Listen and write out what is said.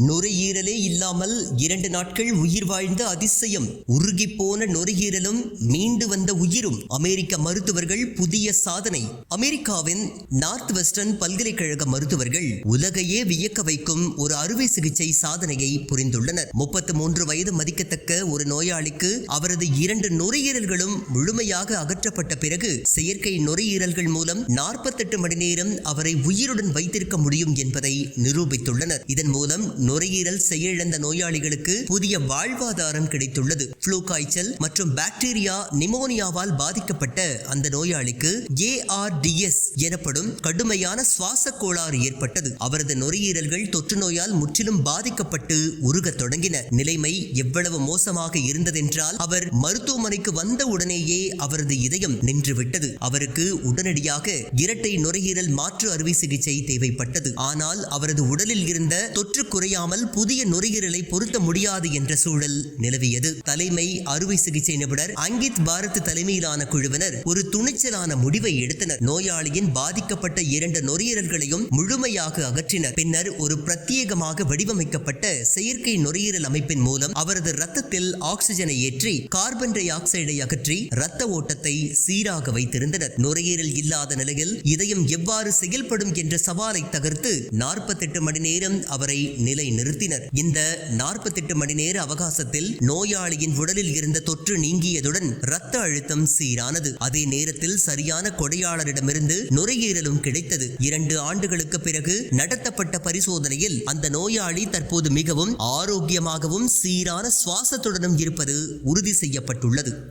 நுரையீரலே இல்லாமல் இரண்டு நாட்கள் உயிர் வாழ்ந்த அதிசயம். உருகி போன நுரையீரலும் மீண்டு வந்த உயிரும் அமெரிக்க மருத்துவர்கள் புதிய சாதனை. அமெரிக்காவின் நார்த் வெஸ்டர்ன் பல்கலைக்கழக மருத்துவர்கள் உலகையே வியக்க வைக்கும் ஒரு அறுவை சிகிச்சை சாதனையை புரிந்துள்ளனர். முப்பத்தி மூன்று வயது மதிக்கத்தக்க ஒரு நோயாளிக்கு அவரது இரண்டு நுரையீரல்களும் முழுமையாக அகற்றப்பட்ட பிறகு செயற்கை நுரையீரல்கள் மூலம் நாற்பத்தெட்டு மணி நேரம் அவரை உயிருடன் வைத்திருக்க முடியும் என்பதை நிரூபித்துள்ளனர். இதன் மூலம் நுரையீரல் செயலிழந்த நோயாளிகளுக்கு புதிய வாழ்வாதாரம் கிடைத்துள்ளது. புளூ காய்ச்சல் மற்றும் பாக்டீரியா நிமோனியாவால் பாதிக்கப்பட்ட அந்த நோயாளிக்கு ஏஆர்டிஎஸ் எனப்படும் கடுமையான சுவாச கோளாறு ஏற்பட்டது. அவரது நுரையீரல்கள் தொற்று நோயால் முற்றிலும் பாதிக்கப்பட்டு உருகத் தொடங்கின. நிலைமை எவ்வளவு மோசமாக இருந்ததென்றால் அவர் மருத்துவமனைக்கு வந்த உடனேயே அவரது இதயம் நின்றுவிட்டது. அவருக்கு உடனடியாக இரட்டை நுரையீரல் மாற்று அறுவை சிகிச்சை தேவைப்பட்டது. ஆனால் அவரது உடலில் இருந்த தொற்று முடியாமல் புதிய நுரையீரலை பொருத்த முடியாது என்ற சூழல் நிலவியது. தலைமை அறுவை சிகிச்சை நிபுணர் அங்கித் பாரத் தலைமையிலான குழுவினர் ஒரு துணிச்சலான முடிவை எடுத்தனர். நோயாளியின் பாதிக்கப்பட்ட இரண்டு நுரையீரல்களையும் முழுமையாக அகற்றினர். பின்னர் ஒரு பிரத்யேகமாக வடிவமைக்கப்பட்ட செயற்கை நுரையீரல் அமைப்பின் மூலம் அவரது ரத்தத்தில் ஆக்சிஜனை ஏற்றி கார்பன் டை ஆக்சைடை அகற்றி ரத்த ஓட்டத்தை சீராக வைத்திருந்தனர். நுரையீரல் இல்லாத நிலையில் இதயம் எவ்வாறு செயல்படும் என்ற சவாலை தகர்த்து நாற்பத்தெட்டு மணி நேரம் அவரை நிலை நிறுத்தினர். இந்த நாற்பத்தெட்டு மணி நேர அவகாசத்தில் நோயாளியின் உடலில் இருந்த தொற்று நீங்கியதுடன் இரத்த அழுத்தம் சீரானது. அதே நேரத்தில் சரியான கொடையாளரிடமிருந்து நுரையீரலும் கிடைத்தது. இரண்டு ஆண்டுகளுக்கு பிறகு நடத்தப்பட்ட பரிசோதனையில் அந்த நோயாளி தற்போது மிகவும் ஆரோக்கியமாகவும் சீரான சுவாசத்துடனும் இருப்பது உறுதி செய்யப்பட்டுள்ளது.